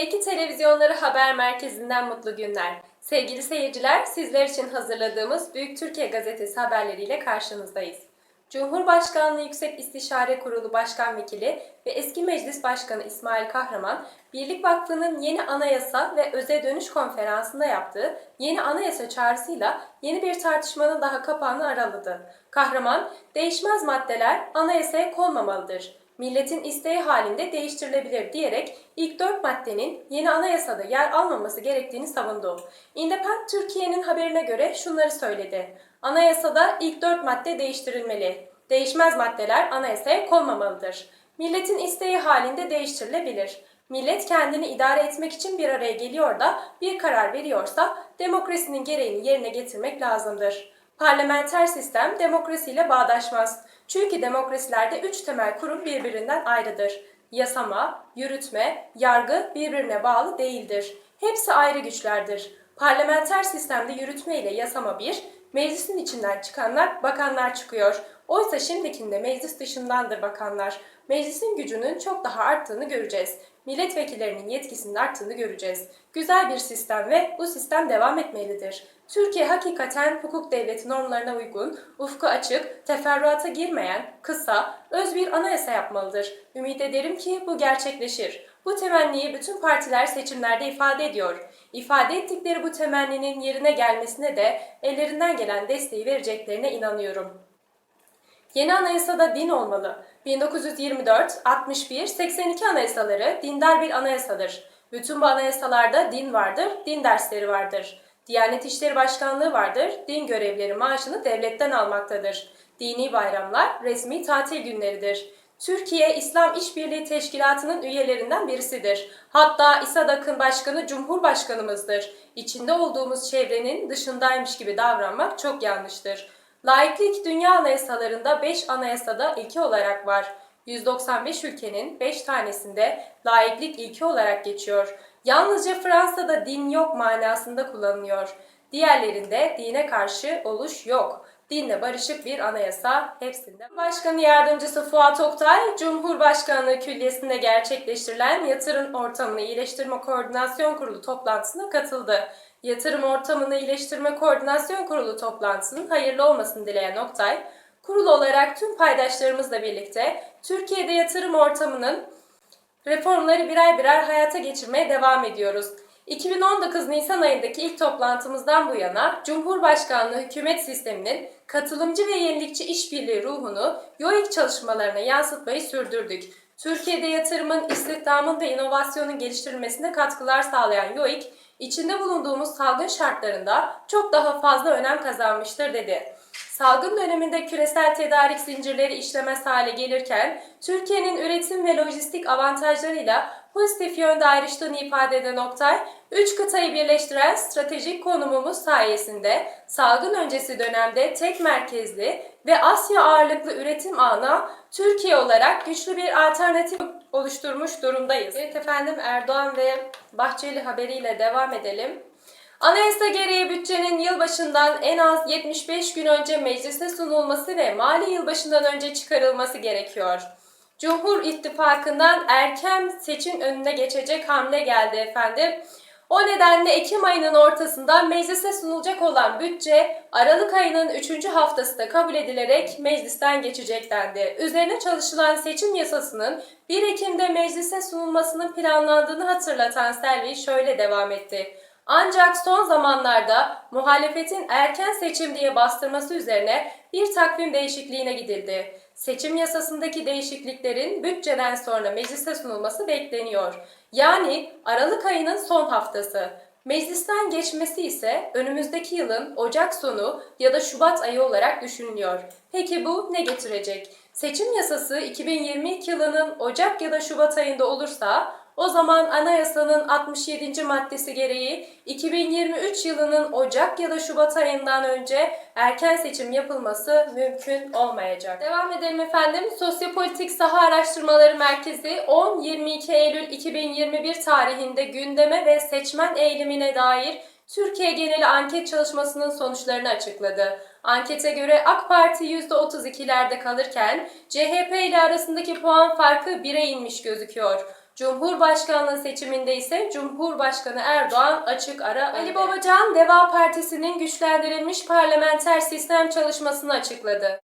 TR2 Televizyonları Haber Merkezi'nden mutlu günler. Sevgili seyirciler, sizler için hazırladığımız Büyük Türkiye Gazetesi haberleriyle karşınızdayız. Cumhurbaşkanlığı Yüksek İstişare Kurulu Başkan Vekili ve eski Meclis Başkanı İsmail Kahraman, Birlik Vakfı'nın yeni anayasa ve öze dönüş konferansında yaptığı yeni anayasa çağrısıyla yeni bir tartışmanın daha kapağını araladı. Kahraman, değişmez maddeler anayasaya konmamalıdır milletin isteği halinde değiştirilebilir diyerek ilk dört maddenin yeni anayasada yer almaması gerektiğini savundu. Independent Türkiye'nin haberine göre şunları söyledi. Anayasada ilk dört madde değiştirilmeli. Değişmez maddeler anayasaya konmamalıdır. Milletin isteği halinde değiştirilebilir. Millet kendini idare etmek için bir araya geliyor da bir karar veriyorsa demokrasinin gereğini yerine getirmek lazımdır. Parlamenter sistem demokrasiyle bağdaşmaz. Çünkü demokrasilerde üç temel kurum birbirinden ayrıdır. Yasama, yürütme, yargı birbirine bağlı değildir. Hepsi ayrı güçlerdir. Parlamenter sistemde yürütme ile yasama bir, meclisin içinden çıkanlar bakanlar çıkıyor. Oysa şimdikinde meclis dışındandır bakanlar. Meclisin gücünün çok daha arttığını göreceğiz. Milletvekillerinin yetkisinin arttığını göreceğiz. Güzel bir sistem ve bu sistem devam etmelidir. Türkiye hakikaten hukuk devleti normlarına uygun, ufku açık, teferruata girmeyen, kısa, öz bir anayasa yapmalıdır. Ümit ederim ki bu gerçekleşir. Bu temenniyi bütün partiler seçimlerde ifade ediyor. İfade ettikleri bu temenninin yerine gelmesine de ellerinden gelen desteği vereceklerine inanıyorum. Yeni anayasada din olmalı. 1924, 61, 82 anayasaları dindar bir anayasadır. Bütün bu anayasalarda din vardır, din dersleri vardır. Diyanet İşleri Başkanlığı vardır, din görevleri maaşını devletten almaktadır. Dini bayramlar resmi tatil günleridir. Türkiye İslam İşbirliği Teşkilatı'nın üyelerinden birisidir. Hatta İSADAK'ın başkanı Cumhurbaşkanımızdır. İçinde olduğumuz çevrenin dışındaymış gibi davranmak çok yanlıştır. Laiklik dünya anayasalarında 5 anayasada ilke olarak var. 195 ülkenin 5 tanesinde laiklik ilke olarak geçiyor. Yalnızca Fransa'da din yok manasında kullanılıyor. Diğerlerinde dine karşı oluş yok. Dinle barışık bir anayasa hepsinde. Başkanı Yardımcısı Fuat Oktay, Cumhurbaşkanlığı Külliyesi'nde gerçekleştirilen Yatırım Ortamını İyileştirme Koordinasyon Kurulu toplantısına katıldı. Yatırım Ortamını İyileştirme Koordinasyon Kurulu toplantısının hayırlı olmasını dileyen Oktay, kurul olarak tüm paydaşlarımızla birlikte Türkiye'de yatırım ortamının reformları birer birer hayata geçirmeye devam ediyoruz. 2019 Nisan ayındaki ilk toplantımızdan bu yana Cumhurbaşkanlığı hükümet sisteminin katılımcı ve yenilikçi işbirliği ruhunu YOİK çalışmalarına yansıtmayı sürdürdük. Türkiye'de yatırımın, istihdamın ve inovasyonun geliştirilmesine katkılar sağlayan YOİK, içinde bulunduğumuz salgın şartlarında çok daha fazla önem kazanmıştır dedi. Salgın döneminde küresel tedarik zincirleri işlemez hale gelirken, Türkiye'nin üretim ve lojistik avantajlarıyla pozitif yönde ayrıştığını ifade eden Oktay, üç kıtayı birleştiren stratejik konumumuz sayesinde salgın öncesi dönemde tek merkezli ve Asya ağırlıklı üretim ağına Türkiye olarak güçlü bir alternatif oluşturmuş durumdayız. Evet efendim Erdoğan ve Bahçeli haberiyle devam edelim. Anayasa gereği bütçenin yılbaşından en az 75 gün önce meclise sunulması ve mali yılbaşından önce çıkarılması gerekiyor. Cumhur İttifakı'ndan erken seçim önüne geçecek hamle geldi efendim. O nedenle Ekim ayının ortasında meclise sunulacak olan bütçe Aralık ayının 3. haftası da kabul edilerek meclisten geçecek dendi. Üzerine çalışılan seçim yasasının 1 Ekim'de meclise sunulmasının planlandığını hatırlatan Selvi şöyle devam etti. Ancak son zamanlarda muhalefetin erken seçim diye bastırması üzerine bir takvim değişikliğine gidildi. Seçim yasasındaki değişikliklerin bütçeden sonra meclise sunulması bekleniyor. Yani Aralık ayının son haftası. Meclisten geçmesi ise önümüzdeki yılın Ocak sonu ya da Şubat ayı olarak düşünülüyor. Peki bu ne getirecek? Seçim yasası 2022 yılının Ocak ya da Şubat ayında olursa O zaman anayasanın 67. maddesi gereği 2023 yılının Ocak ya da Şubat ayından önce erken seçim yapılması mümkün olmayacak. Devam edelim efendim. Sosyopolitik Saha Araştırmaları Merkezi 10-22 Eylül 2021 tarihinde gündeme ve seçmen eğilimine dair Türkiye geneli anket çalışmasının sonuçlarını açıkladı. Ankete göre AK Parti %32'lerde kalırken CHP ile arasındaki puan farkı 1'e inmiş gözüküyor. Cumhurbaşkanlığı seçiminde ise Cumhurbaşkanı Erdoğan açık ara Ali Babacan Deva Partisi'nin güçlendirilmiş parlamenter sistem çalışmasını açıkladı.